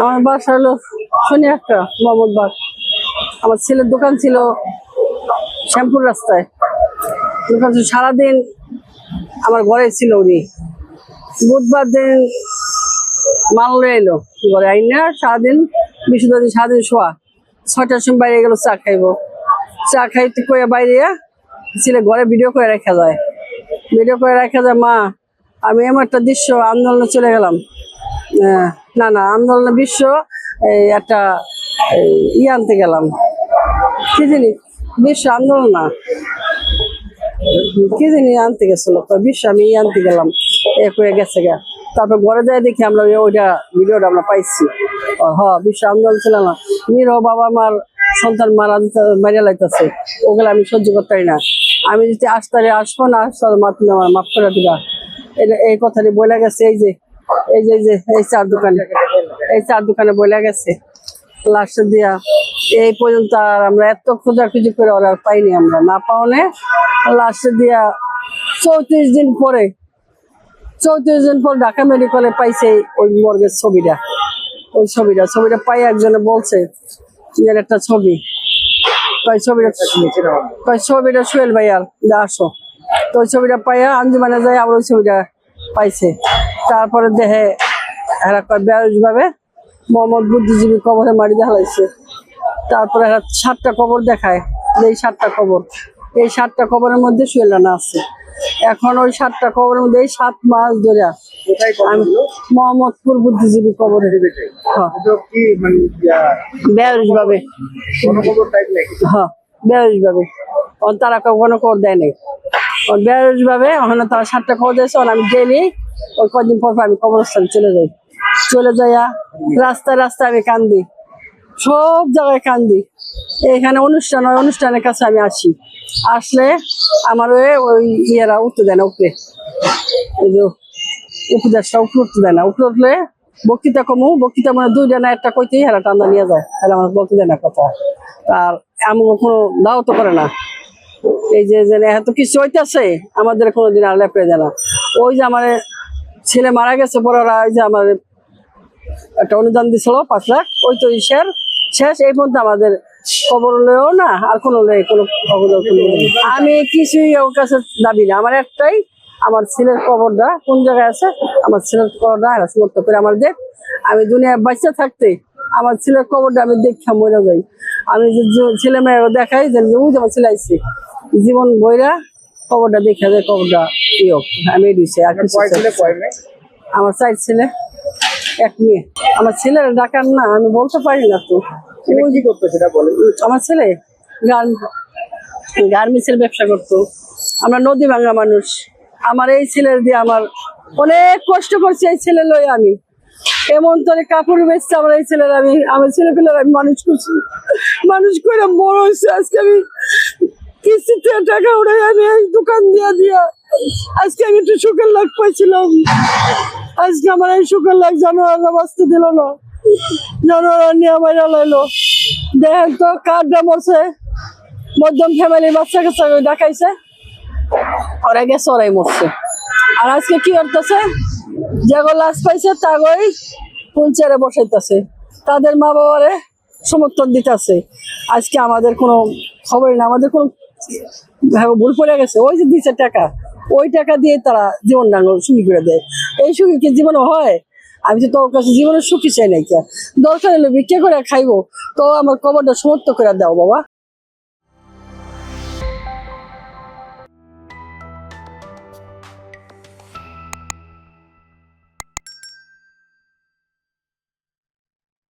আমার বাসা হলো শনি একটা মোহাম্মদবাগ আমার ছেলের দোকান ছিল শ্যামপুর রাস্তায়। দোকান সারাদিন আমার ঘরে ছিল উনি। বুধবার দিন মানলে এলো। ঘরে আইন না, সারাদিন বৃহস্পতিবার সারাদিন শোয়া। ছয়টার সময় বাইরে গেলো, চা খাইবো। চা খাইতে করে বাইরে ছেলে ঘরে ভিডিও করে রাখা যায়। ভিডিও করে রাখা যায়, মা, আমি এমন একটা দৃশ্য আন্দোলনে চলে গেলাম। না না আন্দোলনে বিশ্ব, এই একটা ই আনতে গেলাম। কি জিনিস বিশ্ব আন্দোলন না। কি জানি আনতে গেছিল বিশ্ব আমি আনতে গেলাম, এ করে গেছে গা। তারপর ঘরে যায় দেখি আমরা ওইটা ভিডিওটা আমরা পাইছি। হ, বিশ্ব আন্দোলন ছিল না। নির বাবা মার সন্তান মারা মারিয়া লাইতেছে। ওগুলো আমি সহ্য করতে না। আমি যদি আসতারে আসব না আসতে মা আমার মাফ করে দিবা। এটা এই কথাটি বলে গেছে, এই যে এই যে যে, এই চার দোকানে, এই চার দোকানে বলে গেছে। লাস্টে দিয়া। এই পর্যন্ত আর আমরা এত খোঁজাখুঁজি করে ওরা আর পাইনি আমরা। না পাওনে লাস্টে দিয়া চৌত্রিশ দিন পরে, চৌত্রিশ দিন পর ঢাকা মেডিকেলে পাইছে ওই মর্গের ছবিটা। ওই ছবিটা ছবিটা পাই একজনে বলছে এর একটা ছবি। কয় ছবিটা কয় ছবিটা সোহেল ভাইয়ার আসো। তো ওই ছবিটা পাইয়া আঞ্জুমানে যায় আবার ওই ছবিটা পাইছে। তারপরে দেহে এরা ভাবে মোহাম্মদ বুদ্ধিজীবী কবরে মারি দেখাইছে তারপরে এরা সাতটা কবর দেখায় এই সাতটা কবর। এই সাতটা কবরের মধ্যে শুয়েলানা আছে। এখন ওই সাতটা কবরের মধ্যে এই সাত মাস ধরে? মোহাম্মদপুর বুদ্ধিজীবী কবরে। হ্যাঁ। মানে ইয়া, বেয়ারুজ ভাবে। গণকবর type নাকি? হ্যাঁ ভাবে। তারা কখনো কর দেয় নাই। ওর ভাবে ওখানে তারা সাতটা খবর দিয়েছে আমি গেলি ওই কদিন পর আমি কবরস্থানে চলে যাই। চলে যাইয়া রাস্তায় রাস্তায় আমি কান্দি। সব জায়গায় কান্দি। এখানে অনুষ্ঠান হয়, অনুষ্ঠানের কাছে আমি আসি। আসলে আমার ওই ওই ইয়েরা উঠতে দেয় না উপরে। এই যে উপদেশটা উপরে উঠতে দেয় না। উপরে উঠলে বক্তৃতা কমু, বক্তৃতা মানে দুইটা না একটা কইতেই হেরা টান্দা নিয়ে যায়। হেরা আমার বলতে দেয় না কথা। আর আমাকে কোনো দাও তো করে না। এই যে যে এত কিছু হইতেছে, আমাদের কোনোদিন আর লেপড়ে দেয় না। ওই যে আমার ছেলে মারা গেছে পরে ওরা ওই যে আমার একটা অনুদান দিছিল, পাঁচ লাখ। ওই তো ইসের শেষ, এই পর্যন্ত আমাদের খবর হলেও না, আর কোনো নেই, কোনো খবর। আমি কিছুই ওর কাছে দাবি না। আমার একটাই, আমার ছেলের কবরটা কোন জায়গায় আছে? আমার ছেলের কবরটা করতে পারে আমার দেখ। আমি দুনিয়ায় বাচ্চা থাকতে, আমার ছেলের কবরটা আমি দেখা মরে যাই। আমি ছেলে মেয়েরা দেখাই যে যে আমার ছেলে জীবন বইরা কবরটা দেখা যায় কবরটা ইয়ে আমি দিছি আর। আমার চার ছেলে এক মেয়ে। আমার ছেলের ডাকার না আমি বলতে পারি না তো। কি করতো সেটা বলে আমার ছেলে গান গার্মেন্টসের ব্যবসা করতো। আমরা নদী ভাঙা মানুষ। আমার এই ছেলের দিয়ে আমার অনেক কষ্ট করছি এই ছেলে লই আমি। এমন তোরে কাপড় বেচছে আমার এই ছেলের আমি। আমার ছেলে পেলের আমি মানুষ করছি। মানুষ করে বড় হয়েছে আজকে আমি। কিস্তিতে টাকা উঠে আমি দোকান দিয়া দিয়া। আজকে আমি একটু সুখের লাখ পাইছিলাম। আজকে আমার এই সুখের লাখ জানোয়াররা বাঁচতে দিল না। জানোয়ার নিয়ে আমার লাইলো। দেখেন তো কার্ডটা মরছে মধ্যম ফ্যামিলির বাচ্চা কাচ্চা দেখাইছে ওরা গেছে ওরাই মরছে। আর আজকে কি করতেছে? যেগো লাশ পাইছে তাগই হুলচেয়ারে বসাইতেছে। তাদের মা বাবারে সমর্থন দিতেছে। আজকে আমাদের কোনো খবরই না আমাদের কোনো ভুল পড়ে গেছে। ওই যে দিচ্ছে টাকা, ওই টাকা দিয়ে তারা জীবন ডাঙ্গ সুখী করে দেয়। এই সুখী কি জীবনে হয়? আমি তো তোর কাছে জীবনে সুখী চাই নাই দরকার হলে ভিক্ষা করে খাইবো। তো আমার কবরটা সমর্থ করে দাও, বাবা।